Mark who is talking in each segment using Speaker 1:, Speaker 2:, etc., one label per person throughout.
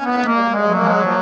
Speaker 1: Música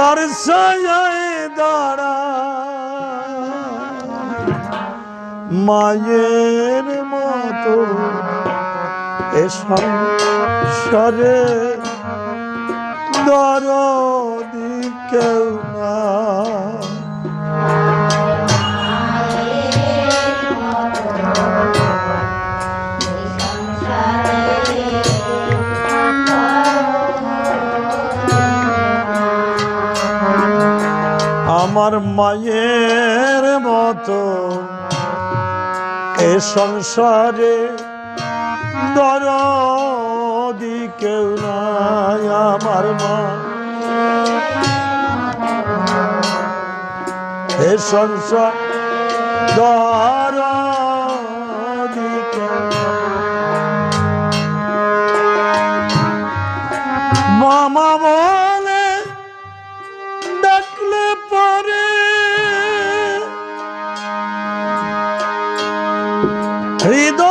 Speaker 1: কার সায় দাঁড়া। মায়ের মতো এ সংসারে দরদি কেউ না। আমার মায়ের মতো এ সংসারে দরদি কেউ নাই আমার মা। এ সংসার দরদি হৃদয়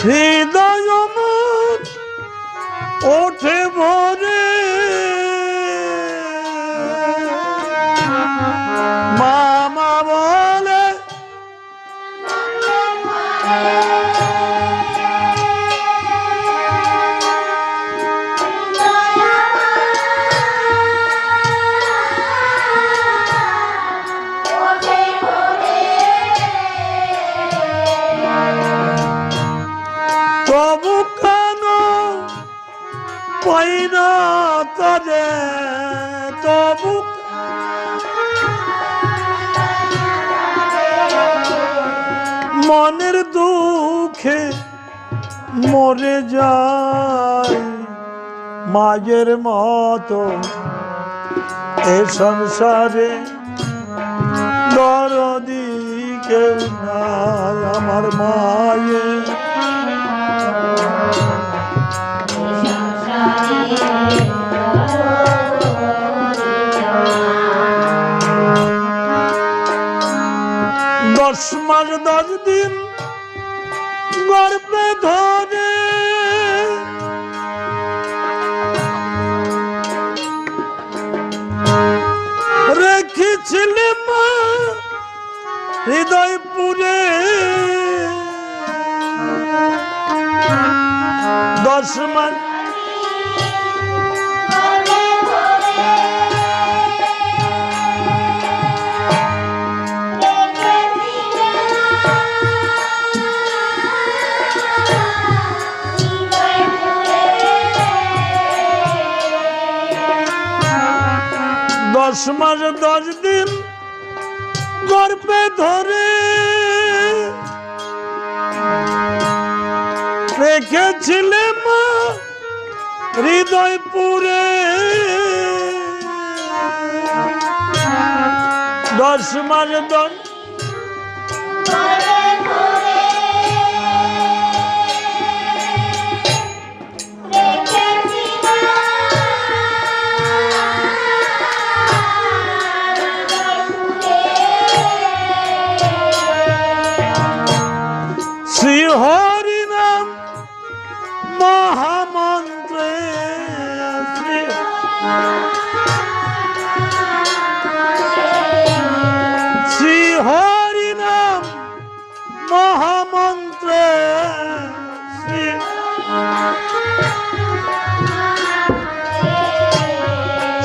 Speaker 1: হৃদয় তারে তবু মনের দুঃখে মরে যায় মায়ের মতো। এ সংসারে দরদি কেউ আমার মায়ের মাস দশ দিন গর্বে ধরে। রেখেছিলে মা হৃদয়পুরে। দশ মাস দশ মাস দশ দিন গর্বে ধরে রেখেছিলে মা হৃদয়পুরে। দশ মাস দশ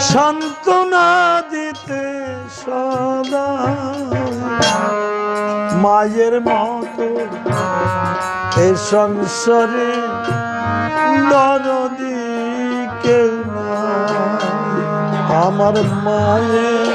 Speaker 1: সান্ত্বনা দিতে সদা। মায়ের মতো এ সংসারে দরদি কেউ আমার মায়ের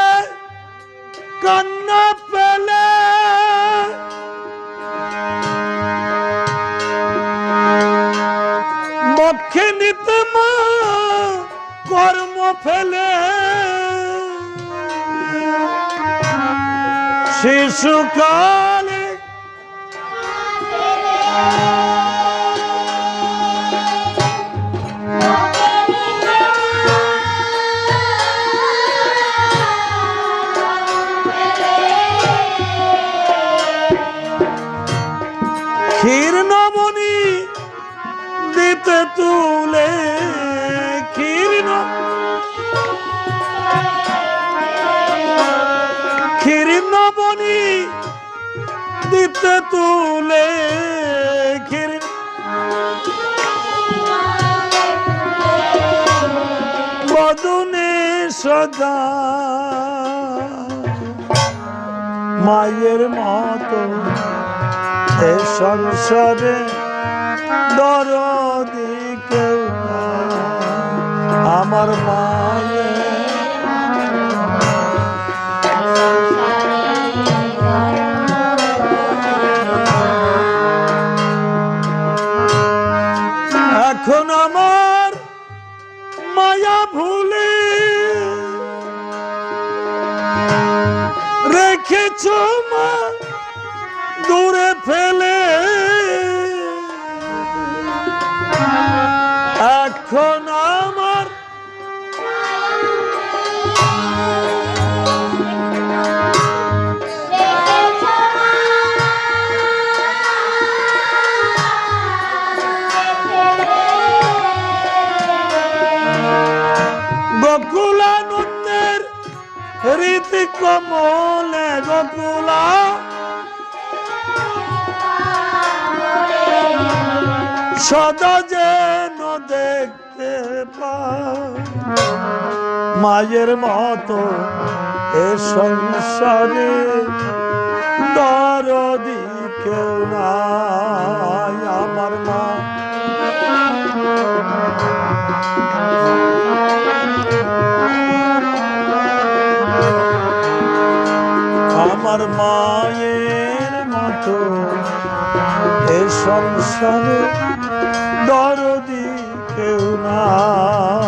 Speaker 1: শিশুকালে ক্ষীর নবনী দিতে তুলে তুলে সদা মায়ের মতো এ সংসারে দরদি কেউ আমার মায়ের রেখেছ মা গোকুলা সদা যেন দেখতে মায়ের মতো এ সংসারে দরদি কেউ নাই। সংসারে দরদি কেউ নাই।